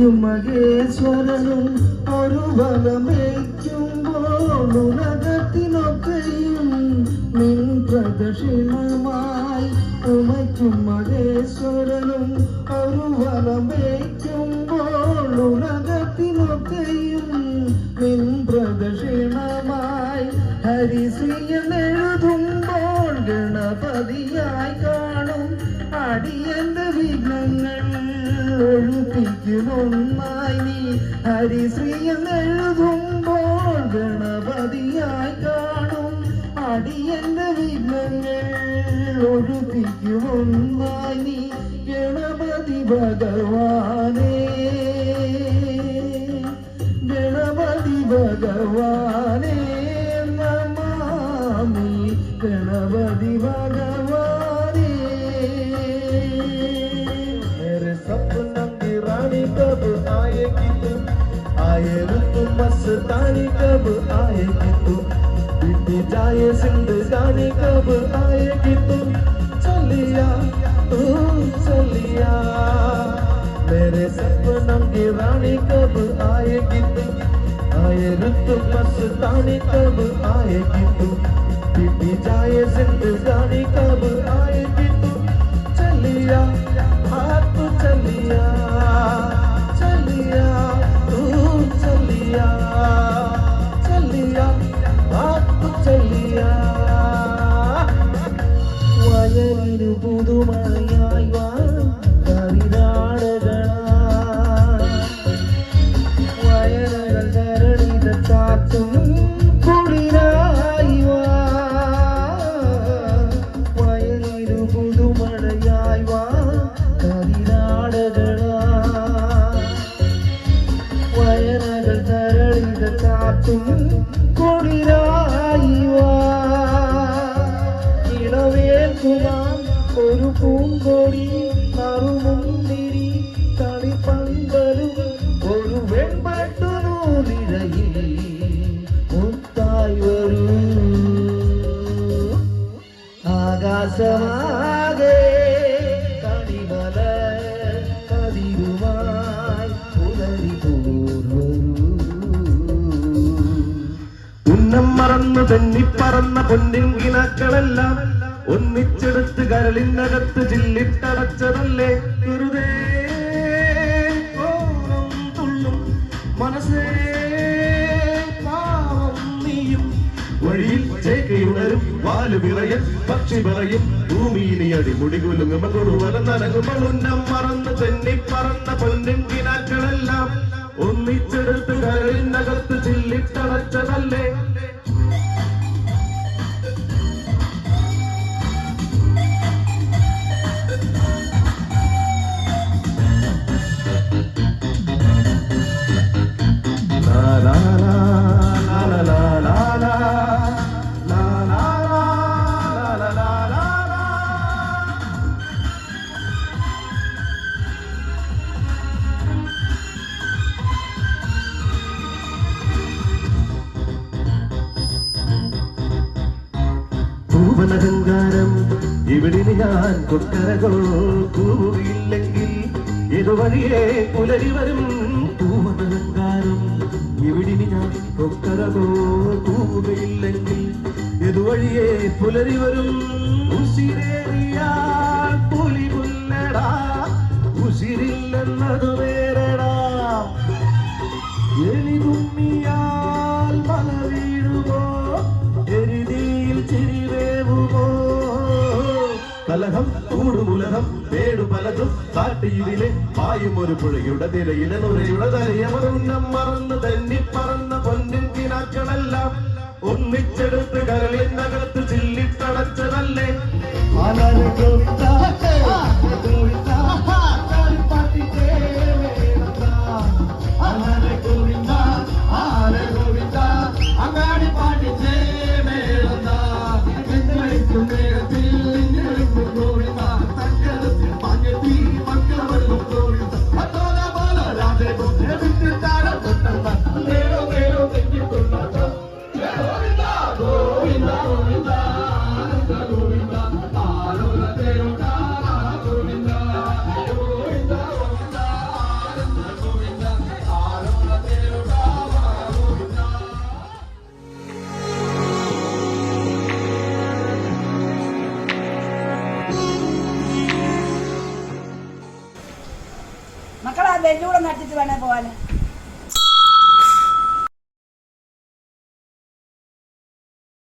ഉമയ്ക്കും മഹേശ്വരനും ഒരു വലമേക്കുമ്പോൾ ഉലകത്തിനൊക്കെയും നിൻ പ്രദക്ഷിണമായി ഉമയ്ക്കും മഹേശ്വരനും ഒരു വലമേക്കുമ്പോൾ ഉലകത്തിനൊക്കെയും നിൻ പ്രദക്ഷിണമായി ഹരിശ്രീയെഴുതുമ്പോൾ ഒഴിപ്പിക്കുമൊന്നായി നീ ഹരിശ്രീയെഴുതുമ്പോൾ ഗണപതിയായി കാണും അടിയന്റെ വിഘ്നങ്ങൾ ഒഴിപ്പിക്കുമൊന്നായി നീ ഗണപതി ഭഗവാനേ. ഗണപതി ഭഗവാനേ നമാമി ഗണപതി ഭഗവാനേ आएगी आए तू मस्तानी, कब आएगी तू? बीती जाए जिंदगानी, कब आएगी तू? चलिया तू चलिया। मेरे सपनों की रानी, कब आएगी तू? आए रुत मस्तानी, कब आएगी तू? बीती जाए जिंदगानी, कब आएगी ഒരു പൂങ്കൊടി നറുമുന്തിരി കളിപ്പന്തലും ഒരു വെൺപട്ടു നൂലിഴയിൽ മുത്തായി വരൂ ആകാശമാകെ കണിമല കതിരുമായി പുലരി പോർവരൂ ഉന്നം മറന്നു തെന്നിപ്പറന്ന പൊന്നിൻ കിനാക്കളെല്ലാം ഒന്നിച്ചെടുത്ത് കരളിനകത്ത് ചില്ലിട്ടടച്ചതല്ലേ? വെറുതെ തുള്ളും മനസ്സേ വഴിയിൽ ചേക്കയുണരും വാൽ വിറയൻ പക്ഷി പറയും ഭൂമിയിനി അടി കുലുങ്ങുമ കൊടുവല നനങ്ങുമ്പോൾ ഉന്നം മറന്ന് തെന്നിപ്പറന്ന പൊന്നിൻ കിനാക്കളെല്ലാം ഒന്നിച്ചെടുത്ത് കരളിനകത്ത് ചില്ലിട്ടടച്ചതല്ലേ? ഇവിടിന് ഞാൻ കൊക്കരകൾ കൂവില്ലെങ്കിൽ ഇതുവഴിയെ പുലരി വരും പൂവനഹങ്കാരം ഇവിടിന് ഞാൻ കൊക്കരകൾ കൂവുകയില്ലെങ്കിൽ ഇതുവഴിയെ പുലരി വരും ഉസിരേറിയാൽ പുലി പുല്ലടാ ഉസിരില്ലെന്നത് വേറെടാ. എലിതുമ്മിയാൽ കലഹം കൂടുമുലകം വേടു പലതും കാട്ടിയിലെ പായും ഒരു പുഴയുടെ തിരയിലെ നുരയുടെ തലയമറുന്നം മറന്ന് തന്നി പൊന്നിൻ കിനാക്കളെല്ലാം ഒന്നിച്ചെടുത്ത് കരളിനകത്ത് ചില്ലിട്ടടച്ചതല്ലേ? ഗോവിന്ദ വെല്ലൂടെ നട്ടിട്ട് വേണേ പോവാന്.